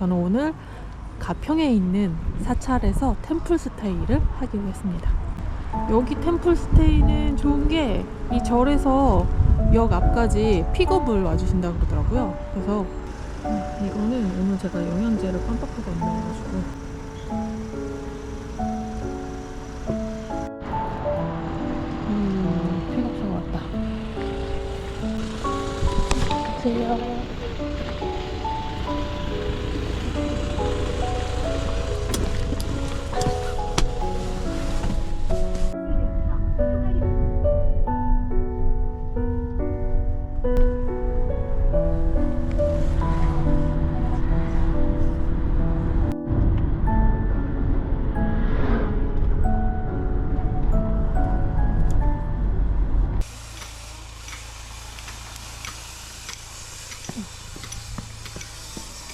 저는 오늘 가평에 있는 사찰에서 템플 스테이를 하기로 했습니다. 여기 템플 스테이는 좋은 게 이 절에서 역 앞까지 픽업을 와주신다 그러더라고요. 그래서 음, 이거는 오늘 제가 영양제를 깜빡하고 안 먹어가지고 음, 픽업차가 왔다. 안녕하세요.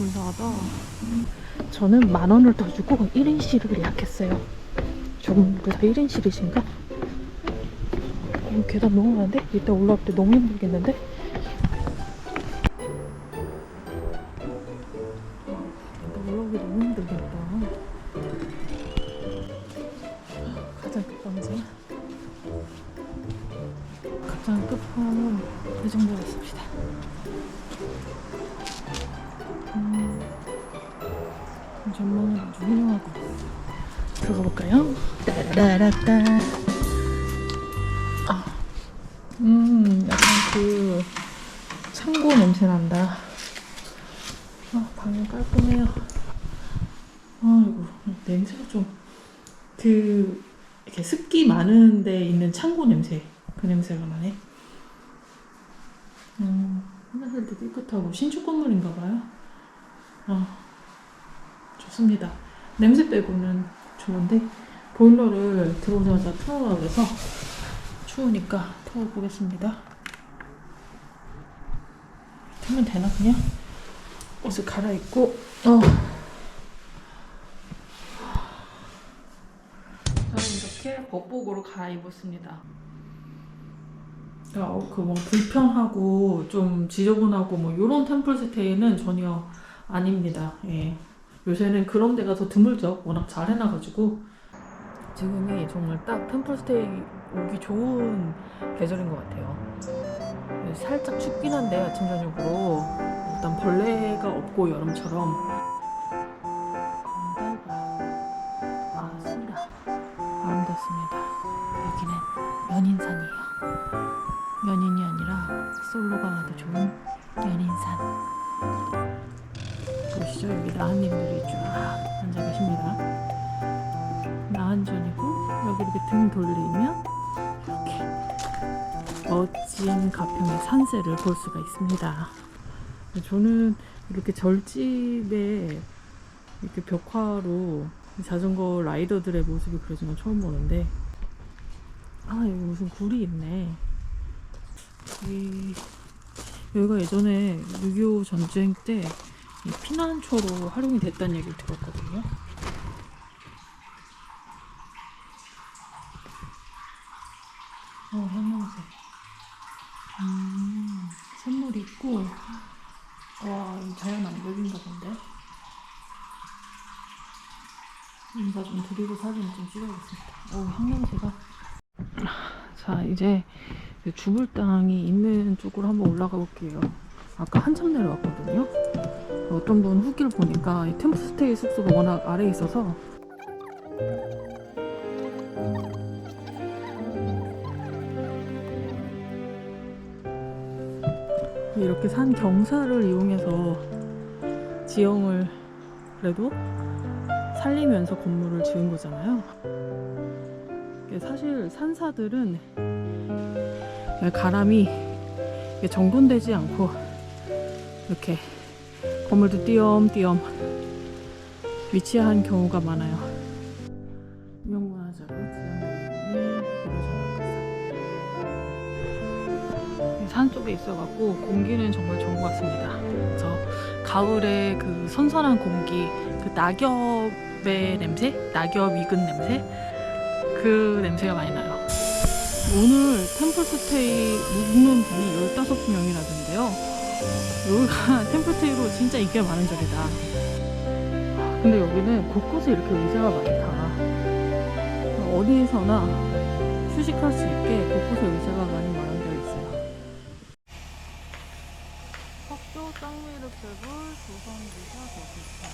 근사하다. 저는 만 원을 더 주고 1인실을 예약했어요. 저분들 다 1인실이신가? 어, 계단 너무 많은데? 이따 올라올 때 너무 힘들겠는데? 올라오기 너무 힘들겠다. 가장 끝방송. 가장 끝판은 이 정도였습니다. 전망은 아주 훌륭하고 들어가 볼까요? 따라라따. 아, 음, 약간 그 창고 냄새 난다. 아, 방이 깔끔해요. 아이고, 냄새가 좀, 그, 이렇게 습기 많은 데 있는 창고 냄새. 그 냄새가 나네. 음, 화장실도 깨끗하고 신축 건물인가 봐요. 아, 좋습니다. 냄새 빼고는 좋은데 보일러를 들어오자마자 틀어라 그래서 추우니까 틀어보겠습니다. 틀면 되나 그냥? 옷을 갈아입고 어. 저는 이렇게 법복으로 갈아입었습니다. 그뭐 불편하고 좀 지저분하고 뭐 이런 템플 스테이는 전혀 아닙니다. 예. 요새는 그런 데가 더 드물죠. 워낙 잘 해놔가지고. 지금이 정말 딱 템플스테이 오기 좋은 계절인 것 같아요. 살짝 춥긴 한데 아침 저녁으로 일단 벌레가 없고 여름처럼. 멋진 가평의 산세를 볼 수가 있습니다 저는 이렇게 절집에 이렇게 벽화로 자전거 라이더들의 모습이 그려진 건 처음 보는데 아 여기 무슨 굴이 있네 여기 여기가 예전에 6.25 전쟁 때이 피난처로 활용이 됐다는 얘기를 들었거든요. 어, 현명색. 음, 샘물이 있고, 와, 이 자연 안벽인가 본데? 인사 좀 드리고 사진 좀 찍어야겠습니다. 오, 향냄새가. 자, 이제 그 주물 땅이 있는 쪽으로 한번 올라가 볼게요. 아까 한참 내려왔거든요. 어떤 분 후기를 보니까 이 템플스테이 숙소가 워낙 아래에 있어서 이렇게 산 경사를 이용해서 지형을 그래도 살리면서 건물을 지은 거잖아요. 사실 산사들은 가람이 정돈되지 않고 이렇게 건물도 띄엄띄엄 위치한 경우가 많아요. 산 쪽에 있어갖고 공기는 정말 좋은 것 같습니다. 그래서 가을에 그 선선한 공기, 그 낙엽의 냄새, 낙엽 익은 냄새, 그 냄새가 많이 나요. 오늘 템플스테이 묵는 분이 15명이라던데요. 여기가 템플스테이로 진짜 인기가 많은 자리다. 근데 여기는 곳곳에 이렇게 의자가 많다. 어디에서나 휴식할 수 있게 곳곳에 의자가 많이 마련되어 있어요. 석조 쌍미르 벽을 조선기사 거기서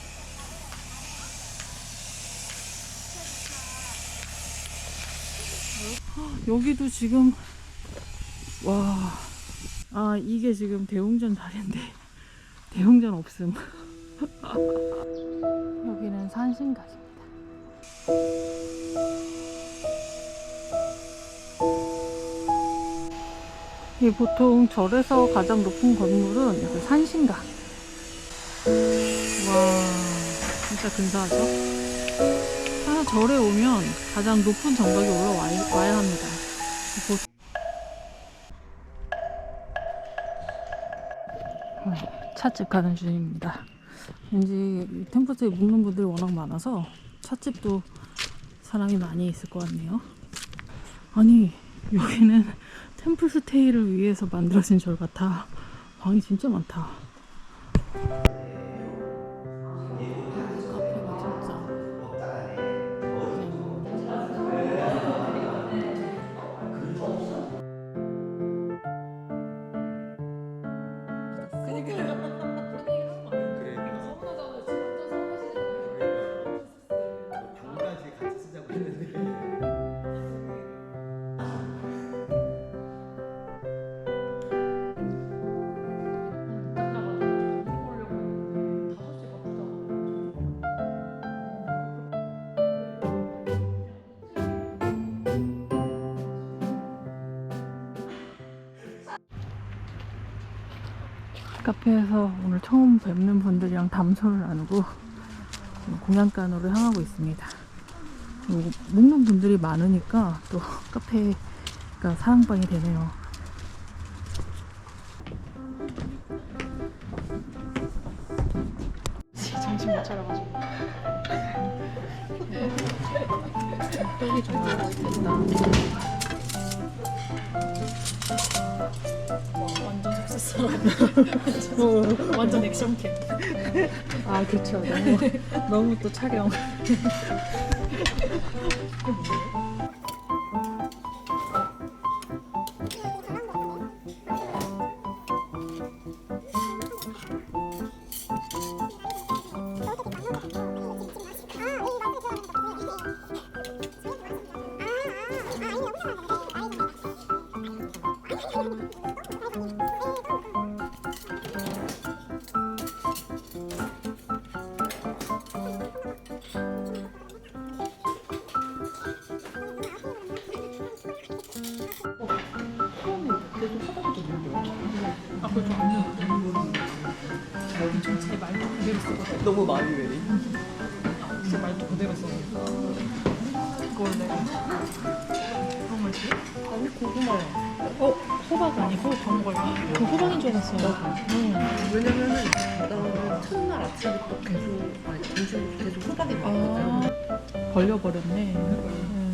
여기도 지금 와, 아 이게 지금 대웅전 자리인데 대웅전 없음. 여기는 산신각입니다. 이 보통 절에서 가장 높은 건물은 여기 산신각. 와, 진짜 근사하죠? 하나 절에 오면 가장 높은 정각에 올라와야 와야 합니다. 찻집 가는 중입니다. 왠지 이 템플스에 묵는 분들이 워낙 많아서 찻집도 사람이 많이 있을 것 같네요. 아니 여기는 템플 스테이를 위해서 만들어진 절 같아. 방이 진짜 많다. 카페에서 오늘 처음 뵙는 분들이랑 담소를 나누고 공양간으로 향하고 있습니다. 먹는 분들이 많으니까 또 카페가 사랑방이 되네요. 정신 못 차려가지고 떡이 정말 맛있다. 완전 섭섭어 완전 액션캠 아 그렇죠. 너무 너무 또 촬영. 아 그렇죠. 제 말도 그대로 쓰거든 너무 많이 왜니? 제 말도 그대로 써 이걸 내가 그런 거지? 아니 고구마야 어 호박 아니고 더 먹을래? 그 호박인 줄 알았어요. 왜냐면은 나는 첫날 아침부터 계속 아니 점심부터 계속 호박이 나왔거든. 아 걸려버렸네. 음.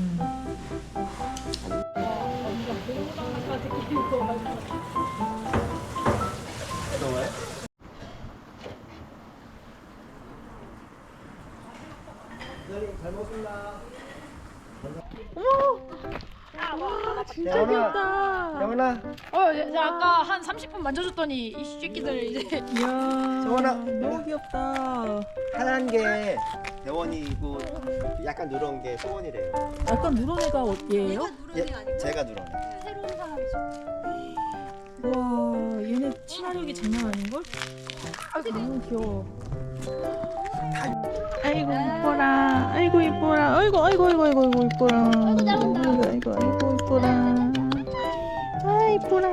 잘 먹었습니다. 진짜 귀엽다. 영원아, 어 야, 야, 아까 한 30분 만져줬더니 이 새끼들 이제 이야 정원아. 너무 귀엽다. 하얀 게 대원이고 약간 누런 게 소원이래요. 약간 누런 애가 얘예요? 예, 제가 누런 애. 새로운 사람이죠 와 얘네 친화력이 장난 아닌 걸? 너무 귀여워. 아이고 이뻐라. 아이고 이뻐라. 아이고 아이고 아이고 아이고 아이고 이뻐라. 아이고. 아이고 아이고 이뻐라. 아 이뻐라.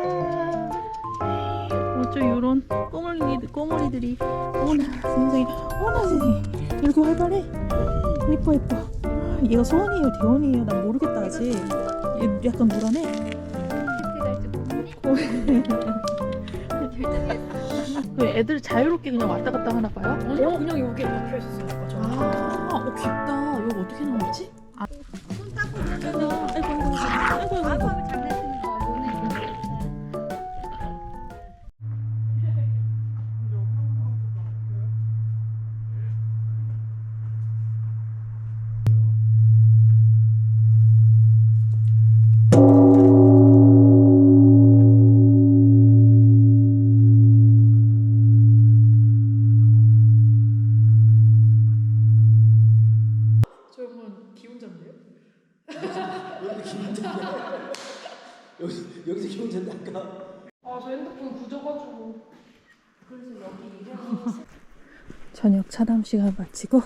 어쩜 또 이런 꼬물이 꼬물이들이 어머나 선생님 어머나 선생님 이렇게 활발해 예뻐 예뻐 얘가 소원이에요 대원이에요 난 모르겠다 아직 얘 약간 불안해 그 애들 자유롭게 그냥 왔다 갔다 하나 봐요? 아니요 그냥 여기에 박혀 있었어요. 저. 아, 어 귀엽다. 이거 어떻게 나왔지? 저녁 차담 시간 마치고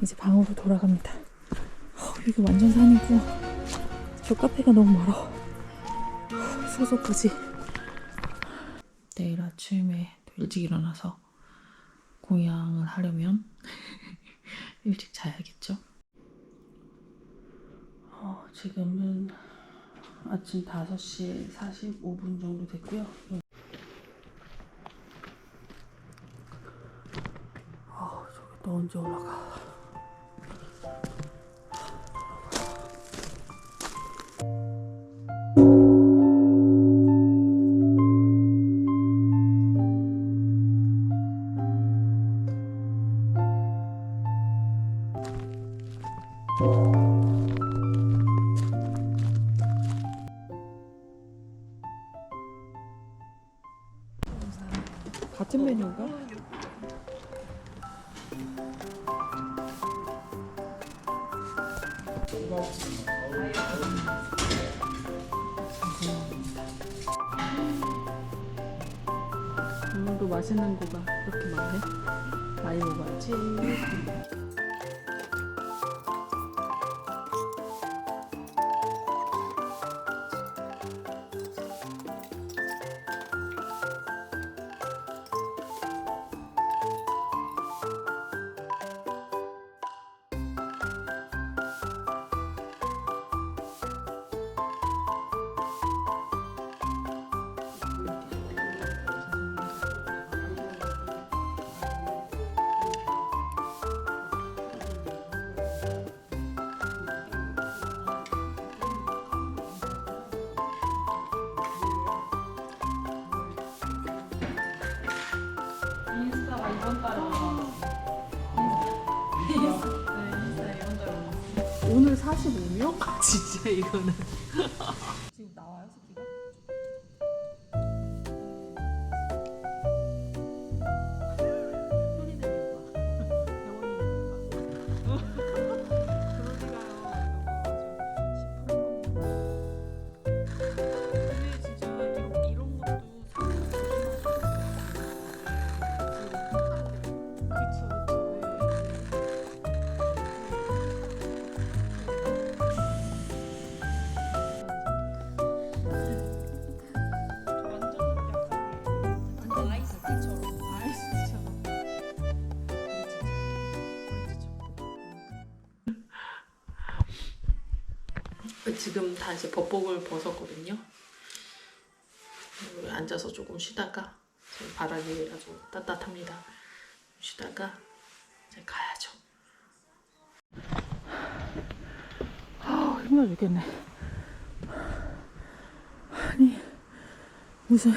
이제 방으로 돌아갑니다. 어, 여기 완전 산이고 저 카페가 너무 멀어. 어, 소소까지. 내일 아침에 일찍 일어나서 공양을 하려면 일찍 자야겠죠. 어, 지금은 아침 5시 45분 정도 됐고요. 언제 올라가? 같은 메뉴인가? 오늘도 맛있는 거가 이렇게 많네. 많이 먹어야지. 45명? 진짜 이거는. 지금 다 이제 법복을 벗었거든요. 앉아서 조금 쉬다가 바람이 아주 따뜻합니다. 쉬다가 이제 가야죠. 아 힘들어 죽겠네. 아니 무슨